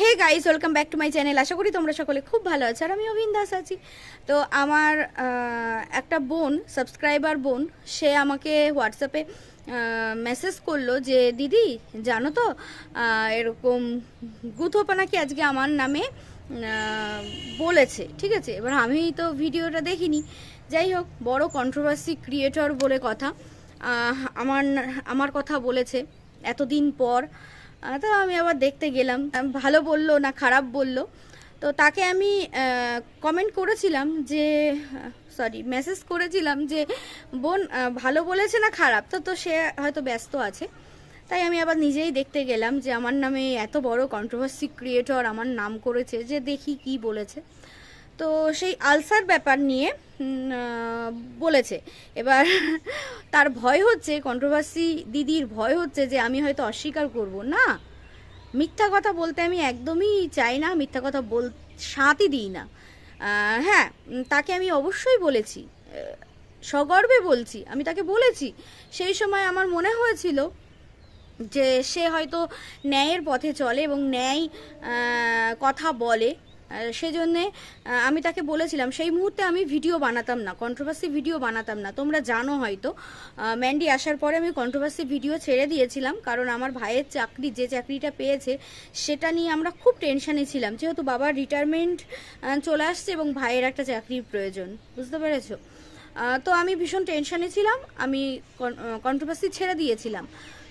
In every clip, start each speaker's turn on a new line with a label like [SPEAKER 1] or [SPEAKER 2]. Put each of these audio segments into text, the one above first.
[SPEAKER 1] Hey guys welcome back to my channel আশা করি তোমরা সকলে খুব ভালো আছো আর আমি অভিন দাস আছি। তো আমার একটা বোন সাবস্ক্রাইবার বোন, সে আমাকে হোয়াটসঅ্যাপে মেসেজ করল যে, দিদি, জানো তো এরকম গুথোপা নাকি আজকে আমার নামে বলেছে? ঠিক আছে? এবার আমি তো ভিডিওটা দেখিনি। যাই হোক, বড় কন্ট্রোভার্সি ক্রিয়েটর বলে কথা। আমার আমার কথা বলেছে। এতদিন পর তো আমি আবার দেখতে গেলাম। ভালো বলল না খারাপ বলল। তো তাকে আমি কমেন্ট করেছিলাম যে সরি মেসেজ করেছিলাম যে, বোন ভালো বলেছে না খারাপ? তো তো সে হয়তো ব্যস্ত আছে। তাই আমি আবার নিজেই দেখতে গেলাম যে, আমার নামে এত বড় কন্ট্রোভার্সি ক্রিয়েটর আমার নাম করেছে যে, দেখি কি বলেছে। তো সেই আলসার ব্যাপার নিয়ে বলেছে। এবার তার ভয় হচ্ছে কন্ট্রোভার্সি দিদির ভয় হচ্ছে যে আমি হয়তো অস্বীকার করব, না। মিথ্যা কথা বলতে আমি একদমই চাই না, মিথ্যা কথা বল, সাঁতই দিই না। হ্যাঁ তাকে আমি অবশ্যই বলেছি সগর্বে বলছি, আমি তাকে বলেছি। সেই সময় আমার মনে হয়েছিল যে সে হয়তো ন্যায়ের পথে চলে এবং ন্যায় কথা বলে। সেজন্যে আমি তাকে বলেছিলাম, সেই মুহূর্তে আমি ভিডিও বানাতাম না কন্ট্রোভার্সি ভিডিও বানাতাম না, তোমরা জানো হয়তো। ম্যান্ডি আসার পরে আমি কন্ট্রোভার্সি ভিডিও ছেড়ে দিয়েছিলাম, কারণ আমার ভাইয়ের চাকরি, যে চাকরিটা পেয়েছে, সেটা নিয়ে আমরা খুব টেনশানে ছিলাম। যেহেতু বাবার রিটায়ারমেন্ট চলে আসছে এবং ভাইয়ের একটা চাকরির প্রয়োজন, বুঝতে পেরেছ? তো আমি ভীষণ টেনশানে ছিলাম, আমি কন্ট্রোভার্সি ছেড়ে দিয়েছিলাম।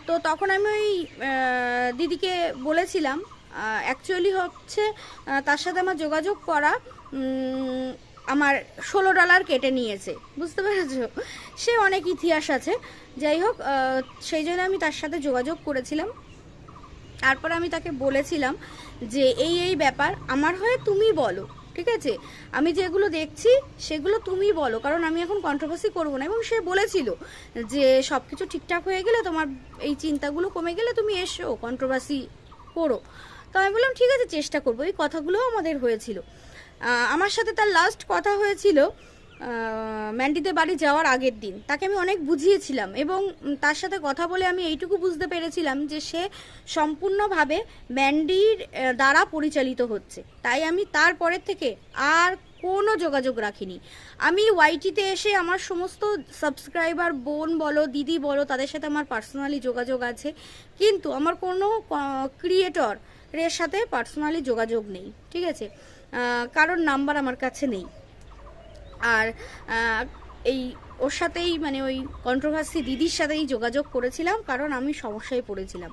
[SPEAKER 1] তো তখন আমি ওই দিদিকে বলেছিলাম অ্যাকচুয়ালি হচ্ছে তার সাথে আমার যোগাযোগ করা আমার ষোলো ডলার কেটে নিয়েছে। বুঝতে পেরেছ? সে অনেক ইতিহাস আছে। যাই হোক সেই জন্য আমি তার সাথে যোগাযোগ করেছিলাম। তারপর আমি তাকে বলেছিলাম যে, এই এই ব্যাপার আমার হয়ে তুমি বলো, ঠিক আছে? আমি যেগুলো দেখছি, সেগুলো তুমি বলো, কারণ আমি এখন কন্ট্রোভার্সি করব না। এবং সে বলেছিল যে সব কিছু ঠিকঠাক হয়ে গেলে তোমার এই চিন্তাগুলো কমে গেলে তুমি এসো কন্ট্রোভার্সি করো। তো আমি বললাম, ঠিক আছে, চেষ্টা করব। এই কথাগুলোও আমাদের হয়েছিল। আমার সাথে তার লাস্ট কথা হয়েছিল ম্যান্ডিতে বাড়ি যাওয়ার আগের দিন। তাকে আমি অনেক বুঝিয়েছিলাম এবং তার সাথে কথা বলে আমি এইটুকু বুঝতে পেরেছিলাম যে সে সম্পূর্ণভাবে ম্যান্ডির দ্বারা পরিচালিত হচ্ছে। তাই আমি তারপরের থেকে আর কোনো যোগাযোগ রাখিনি। আমি ওয়াইটিতে এসে আমার সমস্ত সাবস্ক্রাইবার বোন বলো, দিদি বলো, তাদের সাথে আমার পার্সোনালি যোগাযোগ আছে। কিন্তু আমার কোনো ক্রিয়েটর এর সাথে পার্সোনালি যোগাযোগ নেই, ঠিক আছে? কারোর নাম্বার আমার কাছে নেই। আর এই ওর সাথেই মানে ওই কন্ট্রোভার্সি দিদির সাথেই যোগাযোগ করেছিলাম, কারণ আমি সমস্যায় পড়েছিলাম।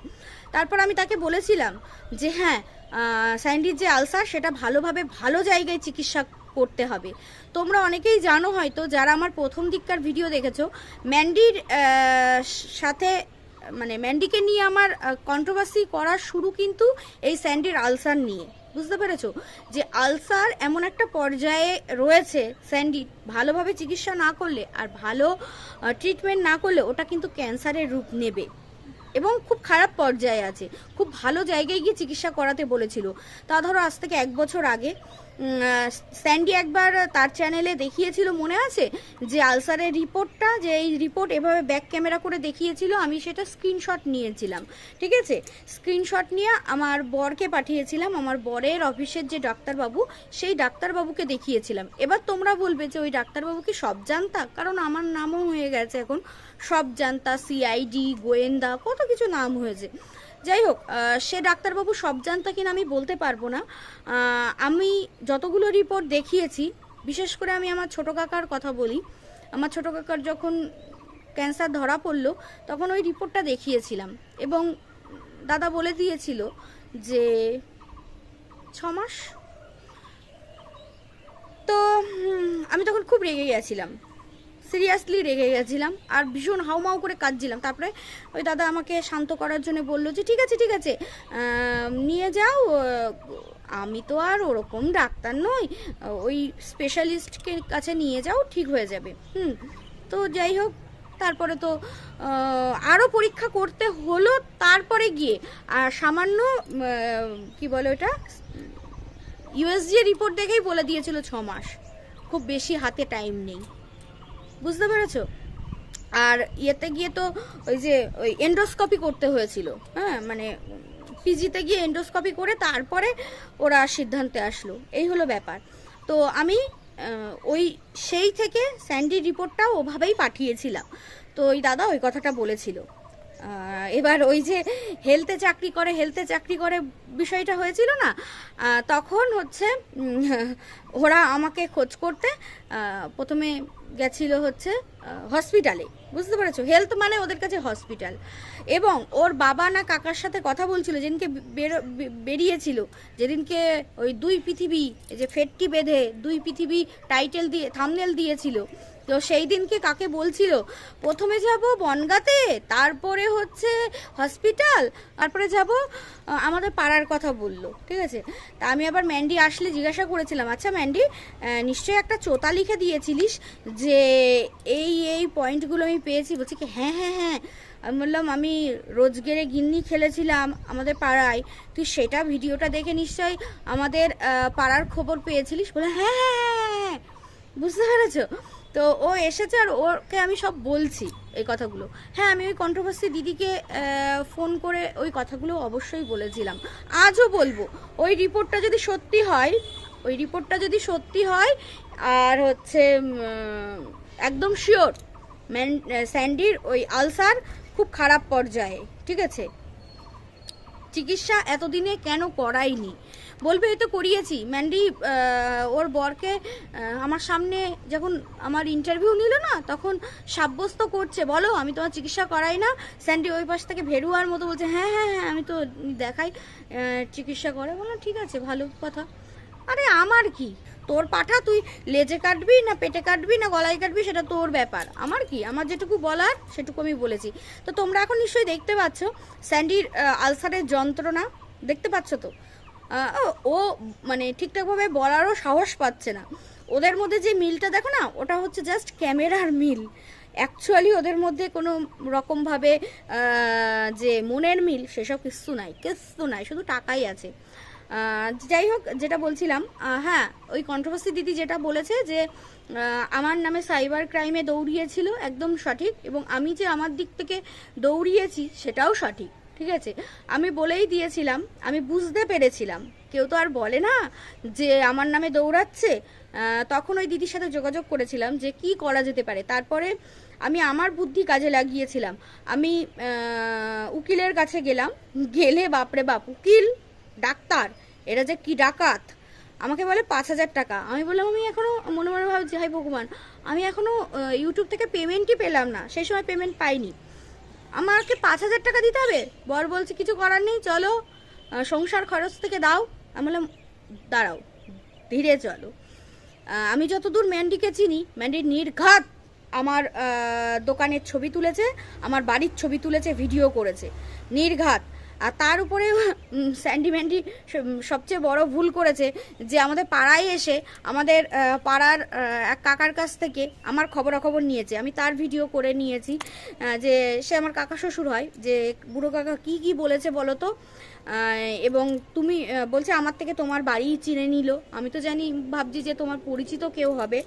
[SPEAKER 1] তারপর আমি তাকে বলেছিলাম যে হ্যাঁ স্যান্ডির যে আলসার, সেটা ভালোভাবে ভালো জায়গায় চিকিৎসা করতে হবে। তোমরা অনেকেই জানো হয়তো, যারা আমার প্রথম দিককার ভিডিও দেখেছ, ম্যান্ডির সাথে মানে ম্যান্ডিকে নিয়ে আমার কন্ট্রোভার্সি করার শুরু কিন্তু এই স্যান্ডির আলসার নিয়ে। বুঝতে পেরেছ? যে আলসার এমন একটা পর্যায়ে রয়েছে স্যান্ডি, ভালোভাবে চিকিৎসা না করলে আর ভালো ট্রিটমেন্ট না করলে ওটা কিন্তু ক্যান্সারের রূপ নেবে। এবং খুব খারাপ পর্যায়ে আছে। খুব ভালো জায়গায় গিয়ে চিকিৎসা করাতে বলেছিল। তা ধরো আজ থেকে এক বছর আগে স্যান্ডি একবার তার চ্যানেলে দেখিয়েছিল, মনে আছে? যে আলসারের রিপোর্টটা, যে এই রিপোর্ট এভাবে ব্যাক ক্যামেরা করে দেখিয়েছিল, আমি সেটা স্ক্রিনশট নিয়েছিলাম, ঠিক আছে? স্ক্রিনশট নিয়ে আমার বরকে পাঠিয়েছিলাম, আমার বরের অফিসের যে ডাক্তারবাবু, সেই ডাক্তারবাবুকে দেখিয়েছিলাম। এবার তোমরা বলবে যে ওই ডাক্তারবাবু কি সব জানতা কারণ আমার নামও হয়ে গেছে এখন সব জানতা সিআইডি গোয়েন্দা, কত কিছু নাম হয়েছে। যাই হোক সে ডাক্তারবাবু সব জানতা কিনা আমি বলতে পারব না। আমি যতগুলো রিপোর্ট দেখিয়েছি, বিশেষ করে আমি আমার ছোট কাকার কথা বলি, আমার ছোট কাকার যখন ক্যান্সার ধরা পড়ল, তখন ওই রিপোর্টটা দেখিয়েছিলাম এবং দাদা বলে দিয়েছিল যে, ছ মাস। তো আমি তখন খুব রেগে গেছিলাম। সিরিয়াসলি রেগে গেছিলাম আর ভীষণ হাউমাউ করে কাঁদছিলাম। তারপরে ওই দাদা আমাকে শান্ত করার জন্য বলল যে, ঠিক আছে ঠিক আছে নিয়ে যাও আমি তো আর ওরকম ডাক্তার নই ওই স্পেশালিস্টকে কাছে নিয়ে যাও, ঠিক হয়ে যাবে। হুম, তো যাই হোক, তারপরে তো আরও পরীক্ষা করতে হলো তারপরে গিয়ে, আর সামান্য কি বলে ওটা ইউএসজি রিপোর্ট দেখেই বলে দিয়েছিল ছ মাস। খুব বেশি হাতে টাইম নেই। বুঝতে পেরেছ? আর ইয়েতে গিয়ে তো ওই যে ওই এন্ডোস্কপি করতে হয়েছিল। হ্যাঁ মানে পিজিতে গিয়ে এন্ডোস্কপি করে তারপরে ওরা সিদ্ধান্তে আসলো। এই হলো ব্যাপার। তো আমি ওই সেই থেকে স্যান্ডির রিপোর্টটাও ওভাবেই পাঠিয়েছিলাম। তো ওই দাদা ওই কথাটা বলেছিল। এবার ওই যে হেলথে চাকরি করে, হেলথে চাকরি করে বিষয়টা হয়েছিল না? তখন হচ্ছে ওরা আমাকে খোঁজ করতে প্রথমে গেছিল হচ্ছে হসপিটালে বুঝতে পেরেছ? হেলথ মানে ওদের কাছে হসপিটাল এবং ওর বাবা না কাকার সাথে কথা বলছিল, যেদিনকে বেরিয়েছিল, যেদিনকে ওই দুই পৃথিবী যে ফেটটি বেঁধে দুই পৃথিবী টাইটেল দিয়ে থামনেল দিয়েছিল তো সেই দিনকে কাকে বলছিল? প্রথমে যাব বনগাতে তারপরে হচ্ছে হসপিটাল তারপরে যাব আমাদের পাড়ার কথা বলল ঠিক আছে? তা আমি আবার ম্যান্ডি আসলে জিজ্ঞাসা করেছিলাম আচ্ছা ম্যান্ডি নিশ্চয়ই একটা চোতা লিখে দিয়েছিলিস যে এই এই পয়েন্টগুলো আমি পেয়েছি? বলছি কি হ্যাঁ হ্যাঁ হ্যাঁ। আমি বললাম আমি রোজগেরে গিন্নি খেলেছিলাম আমাদের পাড়ায় তুই সেটা ভিডিওটা দেখে নিশ্চয়ই আমাদের পাড়ার খবর পেয়েছিলিস? বলে হ্যাঁ হ্যাঁ হ্যাঁ, হ্যাঁ। বুঝতে পেরেছ? তো ও এসেছে আর ওকে আমি সব বলছি এই কথাগুলো। হ্যাঁ আমি ওই কন্ট্রোভার্সি দিদিকে ফোন করে ওই কথাগুলো অবশ্যই বলেছিলাম। আজও বলব, ওই রিপোর্টটা যদি সত্যি হয়, ওই রিপোর্টটা যদি সত্যি হয়, আর হচ্ছে একদম শিওর ম্যান, স্যান্ডির ওই আলসার খুব খারাপ পর্যায়ে, ঠিক আছে? চিকিৎসা এতদিনে কেন করাইনি বলবে এই তো করিয়েছি। ম্যান্ডি ওর বরকে আমার সামনে যখন আমার ইন্টারভিউ নিল না, তখন সাব্যস্ত করছে, বলো, আমি তোমার চিকিৎসা করাই না। স্যান্ডি ওই পাশ থেকে ভেরুয়ার মতো বলছে হ্যাঁ হ্যাঁ হ্যাঁ আমি তো দেখাই চিকিৎসা করে। বললাম, ঠিক আছে, ভালো কথা। আরে, আমার কি? তোর পাঠা তুই লেজে কাটবি না পেটে কাটবি না গলায় কাটবি, সেটা তোর ব্যাপার। আমার কি? আমার যেটুকু বলার, সেটুকু আমি বলেছি। তো তোমরা এখন নিশ্চয়ই দেখতে পাচ্ছ, স্যান্ডির আলসারের যন্ত্রণা, দেখতে পাচ্ছ তো? ও- মানে ঠিকঠাকভাবে বলারও সাহস পাচ্ছে না। ওদের মধ্যে যে মিলটা দেখো না, ওটা হচ্ছে জাস্ট ক্যামেরার মিল। অ্যাকচুয়ালি ওদের মধ্যে কোনো রকমভাবে যে মনের মিল সেসব কিচ্ছু নাই কিচ্ছু নাই, শুধু টাকাই আছে। যাই হোক, যেটা বলছিলাম হ্যাঁ ওই কন্ট্রোভার্সি দিদি যেটা বলেছে যে আমার নামে সাইবার ক্রাইমে দৌড়িয়েছিল, একদম সঠিক, এবং আমি যে আমার দিক থেকে দৌড়িয়েছি, সেটাও সঠিক। ঠিক আছে? আমি বলেই দিয়েছিলাম আমি বুঝতে পেরেছিলাম। কেউ তো আর বলে না যে আমার নামে দৌড়াচ্ছে। তখন ওই দিদির সাথে যোগাযোগ করেছিলাম যে কি করা যেতে পারে। তারপরে আমি আমার বুদ্ধি কাজে লাগিয়েছিলাম। আমি উকিলের কাছে গেলাম। গেলে বাপরে বাপ উকিল ডাক্তার এরা যে কি ডাকাত? আমাকে বলে পাঁচ হাজার টাকা। আমি বললাম আমি এখনও মনে মনে ভাবছি হাই ভগবান আমি এখনও আহ, ইউটিউব থেকে পেমেন্টই পেলাম না। সেই সময় পেমেন্ট পাইনি। আমাকে পাঁচ হাজার টাকা দিতে হবে? বর বলছে, কিছু করার নেই, চলো। সংসার খরচ থেকে দাও। আমি বললাম, দাঁড়াও, ধীরে চলো। আমি যতদূর ম্যান্ডিকে চিনি ম্যান্ডির নির্ঘাত আমার দোকানের ছবি তুলেছে, আমার বাড়ির ছবি তুলেছে, ভিডিও করেছে। নির্ঘাত। আর তার উপরে উম, স্যান্ডি ম্যান্ডি সবচেয়ে বড় ভুল করেছে যে আমাদের পাড়ায় এসে আমাদের পাড়ার এক কাকার কাছ থেকে আমার খবরাখবর নিয়েছে। আমি তার ভিডিও করে নিয়েছি যে সে আমার কাকা শ্বশুর হয় যে বুড়ো কাকা কি কি বলেছে বলো তো? এবং তুমি বলছে আমার থেকে তোমার বাড়ি চিনে নিল। আমি তো জানি ভাবছি যে তোমার পরিচিত কেউ হবে।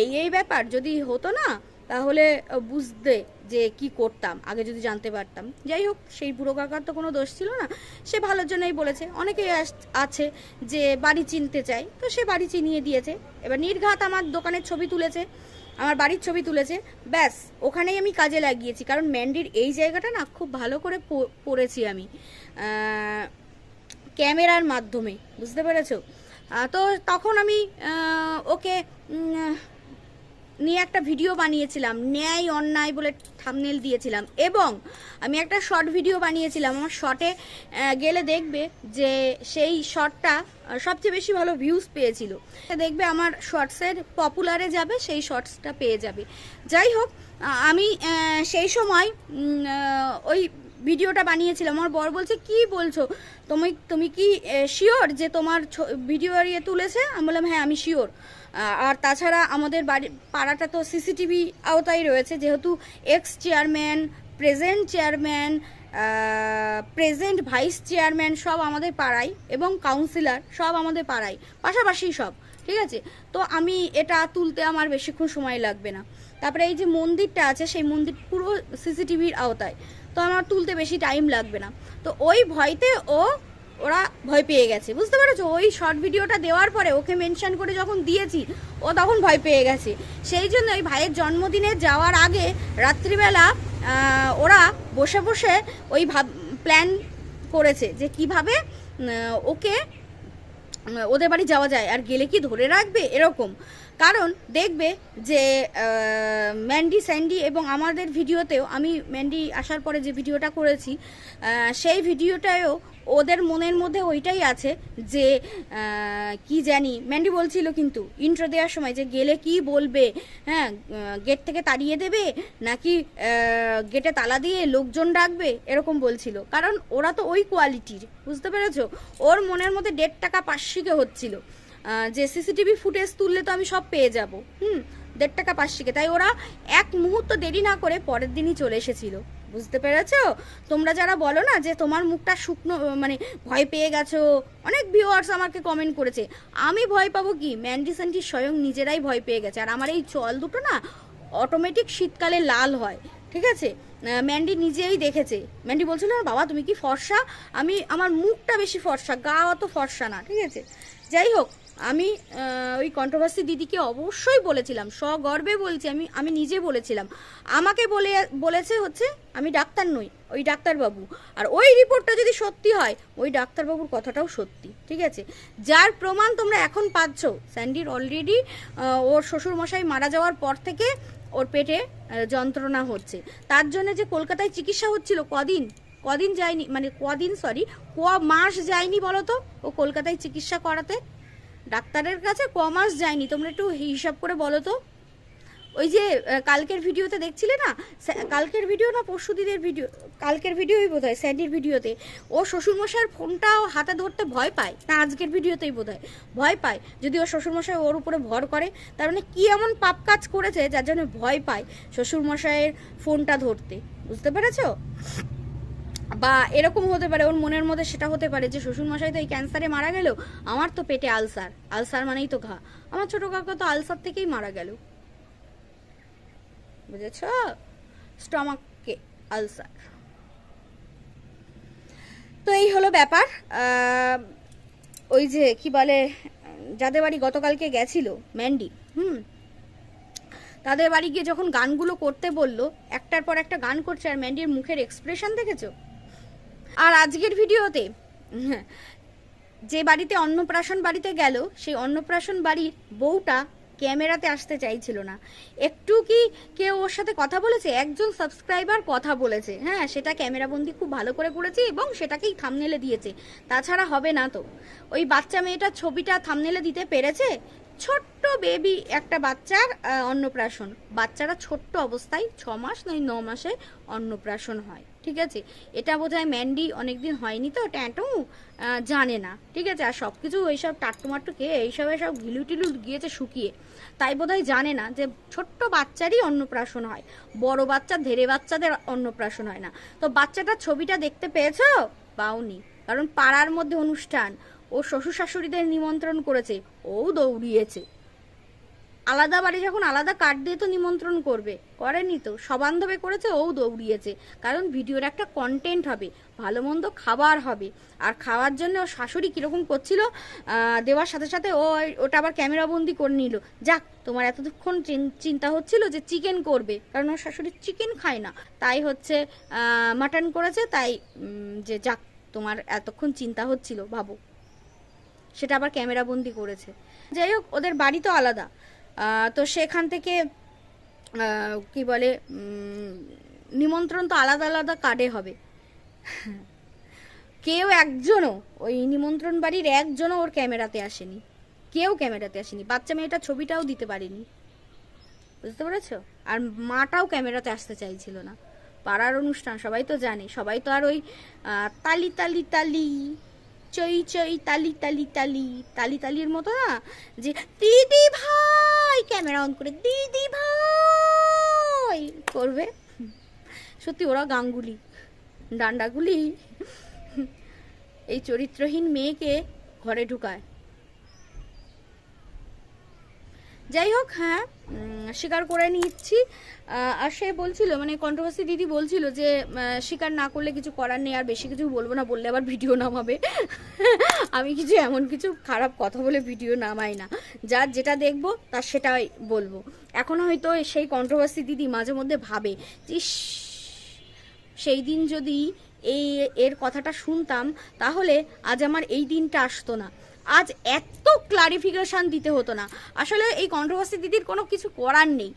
[SPEAKER 1] এই এই ব্যাপার যদি হতো না তাহলে বুঝতে যে কি করতাম, আগে যদি জানতে পারতাম। যাই হোক, সেই বুড়ো কাকার তো কোনো দোষ ছিল না। সে ভালোর জন্যই বলেছে। অনেকেই আছে যে বাড়ি চিনতে চায়, তো সে বাড়ি চিনিয়ে দিয়েছে। এবার নির্ঘাত আমার দোকানের ছবি তুলেছে, আমার বাড়ির ছবি তুলেছে। ব্যাস, ওখানেই আমি কাজে লাগিয়েছি। কারণ ম্যান্ডির এই জায়গাটা না, খুব ভালো করে পড়েছি আমি। ক্যামেরার মাধ্যমে, বুঝতে পেরেছ? তো তখন আমি ওকে নিয়ে একটা ভিডিও বানিয়েছিলাম, ন্যায় অন্যায় বলে থামনেল দিয়েছিলাম। এবং আমি একটা শর্ট ভিডিও বানিয়েছিলাম, আমার শর্টে গেলে দেখবে যে সেই শর্টটা সবচেয়ে বেশি ভালো ভিউজ পেয়েছিল। দেখবে আমার শর্টসের পপুলারে যাবে, সেই শর্টসটা পেয়ে যাবে। যাই হোক আমি সেই সময় ওই ভিডিওটা বানিয়েছিলাম। আমার বর বলছে, কি বলছো? তুমি তুমি কি শিওর যে তোমার ভিডিও ইয়ে তুলেছে? আমি বললাম হ্যাঁ আমি শিওর আর তাছাড়া আমাদের বাড়ি পাড়াটা তো সিসিটিভি আওতায় রয়েছে, যেহেতু ex chairman present chairman present vice chairman সব আমাদের পাড়ায় এবং কাউন্সিলর সব আমাদের পাড়ায়, পাশাপাশি সব, ঠিক আছে? তো আমি এটা তুলতে আমার বেশিক্ষণ সময় লাগবে না। তারপরে এই যে মন্দিরটা আছে, সেই মন্দির পুরো সিসিটিভির আওতায়, তো আমার তুলতে বেশি টাইম লাগবে না। তো ওই ভয়তে ও ওরা ভয় পেয়ে গেছে। বুঝতে পেরেছ? ওই শর্ট ভিডিওটা দেওয়ার পরে ওকে মেনশন করে যখন দিয়েছি, ও তখন ভয় পেয়ে গেছে। সেই জন্য ওই ভাইয়ের জন্মদিনে যাওয়ার আগে রাত্রিবেলা ওরা বসে বসে ওই ভাব প্ল্যান করেছে যে কীভাবে ওকে ওদের বাড়ি যাওয়া যায়। আর গেলে কি ধরে রাখবে? এরকম। কারণ দেখবে যে ম্যান্ডি স্যান্ডি এবং আমাদের ভিডিওতেও আমি ম্যান্ডি আসার পরে যে ভিডিওটা করেছি সেই ভিডিওটায়ও ওদের মনের মধ্যে ওইটাই আছে যে কি জানি। ম্যান্ডি বলছিল কিন্তু ইন্ট্রো দেওয়ার সময় যে গেলে কি বলবে? হ্যাঁ গেট থেকে তাড়িয়ে দেবে? নাকি গেটে তালা দিয়ে লোকজন ডাকবে? এরকম বলছিল। কারণ ওরা তো ওই কোয়ালিটির বুঝতে পেরেছ? ওর মনের মধ্যে দেড় টাকা পাঁচশিকে হচ্ছিল। যে সিসিটিভি ফুটেজ তুললে তো আমি সব পেয়ে যাব। হুম, দেড় টাকা পাঁচশিকে তাই ওরা এক মুহূর্ত দেরি না করে পরের দিনই চলে এসেছিল। বুঝতে পেরেছ? তোমরা যারা বলো না যে তোমার মুখটা শুকনো মানে ভয় পেয়ে গেছো, অনেক ভিউয়ার্স আমাকে কমেন্ট করেছে। আমি ভয় পাবো কি? ম্যান্ডি স্বয়ং নিজেরাই ভয় পেয়ে গেছে। আর আমার এই চল দুটো না অটোমেটিক শীতকালে লাল হয়, ঠিক আছে? ম্যান্ডি নিজেই দেখেছে। ম্যান্ডি বলছিল, বাবা, তুমি কি ফর্সা? আমি, আমার মুখটা বেশি ফর্সা, গা অত ফর্সা না, ঠিক আছে? যাই হোক আমি ওই কন্ট্রোভার্সি দিদিকে অবশ্যই বলেছিলাম সগর্বে বলছি আমি আমি নিজে বলেছিলাম। আমাকে বলে, বলেছে হচ্ছে, আমি ডাক্তার নই, ওই ডাক্তারবাবু। আর ওই রিপোর্টটা যদি সত্যি হয়, ওই ডাক্তারবাবুর কথাটাও সত্যি, ঠিক আছে? যার প্রমাণ তোমরা এখন পাচ্ছ, স্যান্ডির অলরেডি ওর শ্বশুরমশাই মারা যাওয়ার পর থেকে ওর পেটে যন্ত্রণা হচ্ছে। তার জন্য যে কলকাতায় চিকিৎসা হচ্ছিল, কদিন কদিন যায়নি মানে কদিন সরি ক মাস যায়নি বলো তো ও কলকাতায় চিকিৎসা করাতে? ডাক্তারের কাছে ক মাস যায়নি। তোমরা একটু হিসাব করে বলো তো। ওই যে কালকের ভিডিওতে দেখছিলে না? কালকের ভিডিও না পরশু দিনের ভিডিও? কালকের ভিডিওই বোধ হয় স্যান্ডির ভিডিওতে। ও শ্বশুরমশাইয়ের ফোনটাও হাতে ধরতে ভয় পায়। না, আজকের ভিডিওতেই বোধ হয় ভয় পায়। যদি ও শ্বশুরমশাই ওর উপরে ভর করে, তার মানে কী এমন পাপ কাজ করেছে যার জন্য ভয় পায় শ্বশুরমশাইয়ের ফোনটা ধরতে? বুঝতে পেরেছ? বা এরকম হতে পারে, ওর মনের মধ্যে সেটা হতে পারে যে শ্বশুরমশাই তো এই ক্যান্সারে মারা গেল, আমার তো পেটে আলসার আলসার মানেই তো ঘা। আমার ছোট কাকা তো আলসার থেকেই মারা গেল। বুঝেছ? স্টমাককে আলসার। তো এই হলো ব্যাপার। ওই যে কি বলে, যাদের বাড়ি গতকালকে গেছিল, ম্যান্ডি, হুম? তাদের বাড়ি গিয়ে যখন গানগুলো করতে বলল, একটার পর একটা গান করছে, আর ম্যান্ডির মুখের এক্সপ্রেশন দেখেছ? আর আজকের ভিডিওতে, যে বাড়িতে অন্নপ্রাশন বাড়িতে গেল, সেই অন্নপ্রাশন বাড়ির বউটা ক্যামেরাতে আসতে চাইছিল না। একটু কি কেউ ওর সাথে কথা বলেছে? একজন সাবস্ক্রাইবার কথা বলেছে। হ্যাঁ সেটা ক্যামেরাবন্দি খুব ভালো করে করেছে এবং সেটাকেই থামনেলে দিয়েছে। তাছাড়া হবে না তো। ওই বাচ্চা মেয়েটার ছবিটা থামনেলে দিতে পেরেছে ছোট্ট বেবি একটা বাচ্চার অন্নপ্রাশন। বাচ্চারা ছোট্ট অবস্থায় ছ মাস নয় ন মাসে অন্নপ্রাশন হয়। ঠিক আছে? এটা বোধহয় ম্যান্ডি অনেকদিন হয়নি তো, ট্যাটু জানে না। ঠিক আছে? আর সব কিছু ওইসব টাট্টুমাট্টু খেয়ে এইসব সব ঘিলু টিলু গিয়েছে শুকিয়ে। তাই বোধহয় জানে না যে ছোট্ট বাচ্চারই অন্নপ্রাশন হয়। বড় বাচ্চা ধেরে বাচ্চাদের অন্নপ্রাশন হয় না। তো বাচ্চাটার ছবিটা দেখতে পেয়েছ? পাওনি। কারণ পাড়ার মধ্যে অনুষ্ঠান। ও শ্বশুর শাশুড়িদের নিমন্ত্রণ করেছে। ও দৌড়িয়েছে। আলাদা বাড়ি যখন আলাদা কার্ড দিয়ে তো নিমন্ত্রণ করবে, করেনি তো। সবান্ধবে করেছে, ও দৌড়িয়েছে। কারণ ভিডিওর একটা কন্টেন্ট হবে, ভালো মন্দ খাবার হবে। আর খাওয়ার জন্য শাশুড়ি কীরকম করছিল দেওয়ার সাথে সাথে ও ওটা আবার ক্যামেরাবন্দি করে নিল। যাক, তোমার এতক্ষণ চিন্তা হচ্ছিল যে চিকেন করবে, কারণ ওর শাশুড়ি চিকেন খায় না। তাই হচ্ছে মাটন করেছে, তাই যে যাক, তোমার এতক্ষণ চিন্তা হচ্ছিল, ভাবো। সেটা আবার ক্যামেরাবন্দি করেছে। যাই হোক, ওদের বাড়ি তো আলাদা। তো সেখান থেকে কি বলে নিমন্ত্রণ তো আলাদা আলাদা কার্ডে হবে। কেউ একজনও, ওই নিমন্ত্রণ বাড়ির একজনও ওর ক্যামেরাতে আসেনি। কেউ ক্যামেরাতে আসেনি। বাচ্চা মেয়েটার ছবিটাও দিতে পারেনি। বুঝতে পেরেছ? আর মাটাও ক্যামেরাতে আসতে চাইছিল না। পাড়ার অনুষ্ঠান, সবাই তো জানে। সবাই তো আর ওই তালি তালি তালি, চই চই, তালি তালি তালি তালি, তালির মতো না? যে, দিদি ভাই! ক্যামেরা অন করে, দিদি ভাই! করবে। সত্যি ওরা গাঙ্গুলি, ডান্ডাগুলি। এই চরিত্রহীন মেয়েকে ঘরে ঢুকায়। যাই হোক হ্যাঁ স্বীকার করে নিচ্ছি। আর সে বলছিল মানে কন্ট্রোভার্সি দিদি বলছিল যে স্বীকার না করলে কিছু করার নেই, আর বেশি কিছু বলব না, বললে আবার ভিডিও নামাবে। আমি কিছু এমন কিছু খারাপ কথা বলে ভিডিও নামাই না। যার যেটা দেখব তার সেটাই বলব। এখন হয়তো সেই কন্ট্রোভার্সি দিদি মাঝে মধ্যে ভাবে যে সেই দিন যদি এই, এর কথাটা শুনতাম, তাহলে আজ আমার এই দিনটা আসতো না। আজ এত ক্লারিফিকেশান দিতে হতো না। আসলে এই কন্ট্রোভার্সি দিদির কোনো কিছু করার নেই।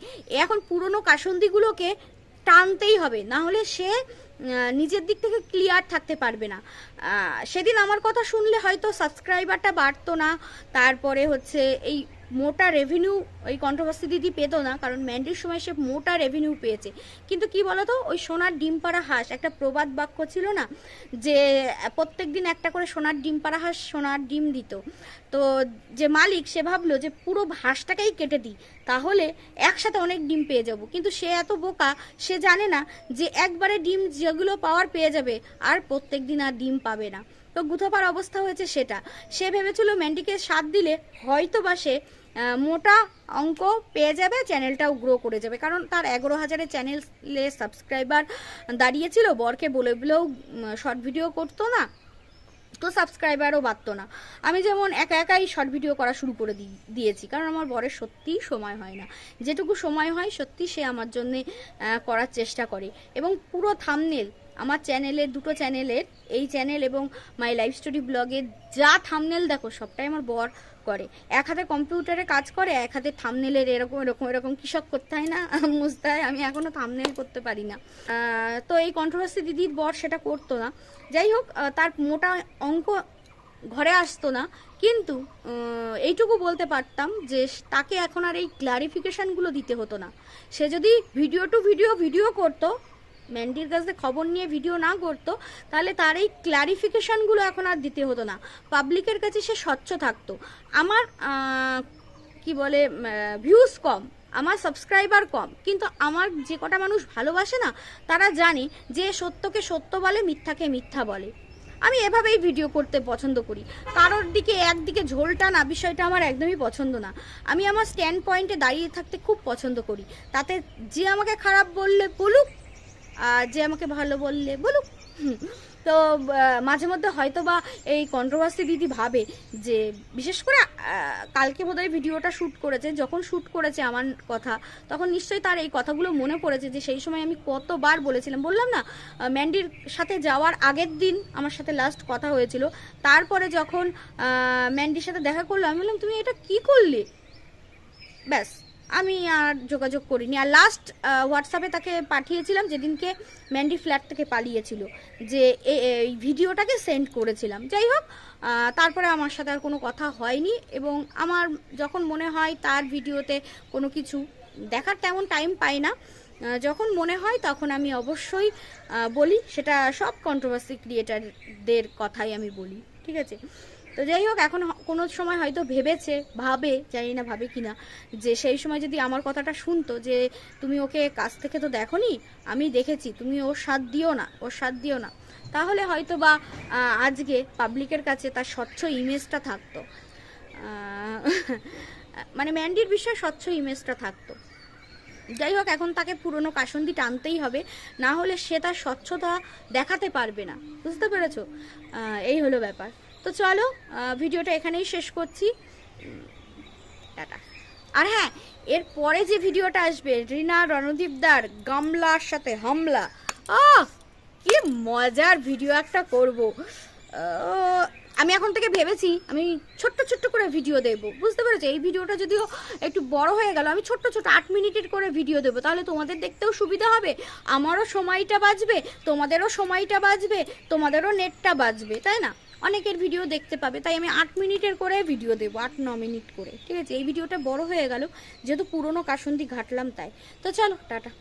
[SPEAKER 1] এখন পুরনো কাসন্দিগুলোকে টানতেই হবে, না হলে সে নিজের দিক থেকে ক্লিয়ার থাকতে পারবে না। সেদিন আমার কথা শুনলে হয়তো সাবস্ক্রাইবারটা বাড়তো না। তারপরে হচ্ছে এই মোটা রেভিনিউ ওই কন্ট্রোভার্সি দিদি পেতো না, কারণ ম্যান্ডির সময় সে মোটা রেভিনিউ পেয়েছে। কিন্তু কি বলতো, ওই সোনার ডিম পাড়া হাঁস, একটা প্রবাদ বাক্য ছিল না, যে প্রত্যেক দিন একটা করে সোনার ডিম পাড়া হাঁস সোনার ডিম দিত। তো যে মালিক সে ভাবলো যে পুরো হাঁসটাকেই কেটে দিই, তাহলে একসাথে অনেক ডিম পেয়ে যাব। কিন্তু সে এত বোকা, সে জানে না যে একবারে ডিম যেগুলো পাওয়ার পেয়ে যাবে, আর প্রত্যেক দিন আর ডিম পাবে না। তো গুথোপার অবস্থা হয়েছে সেটা। সে ভেবেছিল ম্যান্ডিকে সাথ দিলে হয়তো বা সে মোটা অঙ্ক পেয়ে যাবে, চ্যানেলটাও গ্রো করে যাবে। কারণ তার এগারো হাজারের চ্যানেলে সাবস্ক্রাইবার দাঁড়িয়েছিল, বরকে বলে বলেও শর্ট ভিডিও করতো না, তো সাবস্ক্রাইবারও বাড়তো না। আমি যেমন একা একাই শর্ট ভিডিও করা শুরু করে দিয়েছি, কারণ আমার বরের সত্যিই সময় হয় না। যেটুকু সময় হয় সত্যি সে আমার জন্যে করার চেষ্টা করে। এবং পুরো থামনেল আমার চ্যানেলের দুটো চ্যানেলের এই চ্যানেল এবং মাই লাইফ স্টোরি ব্লগে যা থামনেল দেখো, সবটাই আমার বর করে। এক হাতে কম্পিউটারে কাজ করে, এক হাতে থামনেলের এরকম এরকম এরকম কৃষক করতে হয় না মুছতে হয় আমি এখনও থামনেল করতে পারি না। তো এই কন্ট্রোভার্সি দিদির বর সেটা করতো না। যাই হোক তার মোটা অঙ্ক ঘরে আসতো না, কিন্তু এইটুকু বলতে পারতাম যে তাকে এখন আর এই ক্লারিফিকেশানগুলো দিতে হতো না। সে যদি ভিডিও টু ভিডিও ভিডিও করতো ম্যান্ডির কাছে খবর নিয়ে ভিডিও না করতো, তাহলে তার এই ক্লারিফিকেশনগুলো এখন আর দিতে হতো না। পাবলিকের কাছে সে স্বচ্ছ থাকতো। আমার কি বলে ভিউজ কম, আমার সাবস্ক্রাইবার কম, কিন্তু আমার যে কটা মানুষ ভালোবাসে না, তারা জানে যে সত্যকে সত্য বলে, মিথ্যাকে মিথ্যা বলে। আমি এভাবেই ভিডিও করতে পছন্দ করি। কারোর দিকে একদিকে ঝোলটা না বিষয়টা আমার একদমই পছন্দ না। আমি আমার স্ট্যান্ড পয়েন্টে দাঁড়িয়ে থাকতে খুব পছন্দ করি। তাতে যে আমাকে খারাপ বললে বলুক যে আমাকে ভালো বললে, বলুক। তো মাঝে মধ্যে হয়তো বা এই কন্ট্রোভার্সি দিদি ভাবে যে, বিশেষ করে কালকে বোধহয় ভিডিওটা শ্যুট করেছে, যখন শ্যুট করেছে আমার কথা, তখন নিশ্চয়ই তার এই কথাগুলো মনে পড়েছে যে, সেই সময় আমি কতবার বলেছিলাম, বললাম না ম্যান্ডির সাথে যাওয়ার আগের দিন আমার সাথে লাস্ট কথা হয়েছিল। তারপরে যখন ম্যান্ডির সাথে দেখা করল, আমি বললাম, তুমি এটা কি করলে? ব্যাস। আমি আর যোগাযোগ করিনি। আর লাস্ট হোয়াটসঅ্যাপে তাকে পাঠিয়েছিলাম যেদিনকে ম্যান্ডি ফ্ল্যাট থেকে পালিয়েছিল, যে এই ভিডিওটাকে সেন্ড করেছিলাম। যাই হোক তারপরে আমার সাথে আর কোনো কথা হয়নি এবং আমার যখন মনে হয় তার ভিডিওতে কোনো কিছু দেখার তেমন টাইম পাই না যখন মনে হয় তখন আমি অবশ্যই বলি। সেটা সব কন্ট্রোভার্সি ক্রিয়েটারদের কথাই আমি বলি। ঠিক আছে? তো যাই হোক, এখন কোনো সময় হয়তো ভেবেছে, ভাবে, জানি না ভাবে কিনা, যে সেই সময় যদি আমার কথাটা শুনতো যে তুমি ওকে কাছ থেকে তো দেখোনি, আমি দেখেছি, তুমি ওর সাথ দিও না, ওর সাথ দিও না, তাহলে হয়তো বা আজকে পাবলিকের কাছে তার স্বচ্ছ ইমেজটা থাকতো। মানে ম্যান্ডির বিষয়ে স্বচ্ছ ইমেজটা থাকতো। যাই হোক, এখন তাকে পুরনো কাসন্দি টানতেই হবে, না হলে সে তার স্বচ্ছতা দেখাতে পারবে না। বুঝতে পেরেছ? এই হলো ব্যাপার। তো চলো ভিডিওটা এখানেই শেষ করছি। টাটা। আর হ্যাঁ এর পরে যে ভিডিওটা আসবে, রিনা রণদীপদার গামলার সাথে হামলা। আহ, কি মজার ভিডিও একটা করব। আমি এখন থেকে ভেবেছি আমি ছোট্ট ছোট্ট করে ভিডিও দেবো। বুঝতে পেরেছ? এই ভিডিওটা যদিও একটু বড় হয়ে গেল, আমি ছোট্ট ছোট আট মিনিটের করে ভিডিও দেবো। তাহলে তোমাদের দেখতেও সুবিধা হবে। আমারও সময়টা বাঁচবে, তোমাদেরও সময়টা বাঁচবে, তোমাদেরও নেটটা বাঁচবে, তাই না? অনেকের ভিডিও দেখতে পাবে, তাই আমি আট মিনিটের করে ভিডিও দেবো, আট, ন মিনিট করে, ঠিক আছে? এই ভিডিওটা বড় হয়ে গেল, যেহেতু পুরনো কাসন্দি ঘাটলাম তাই। তো চলো, টাটা।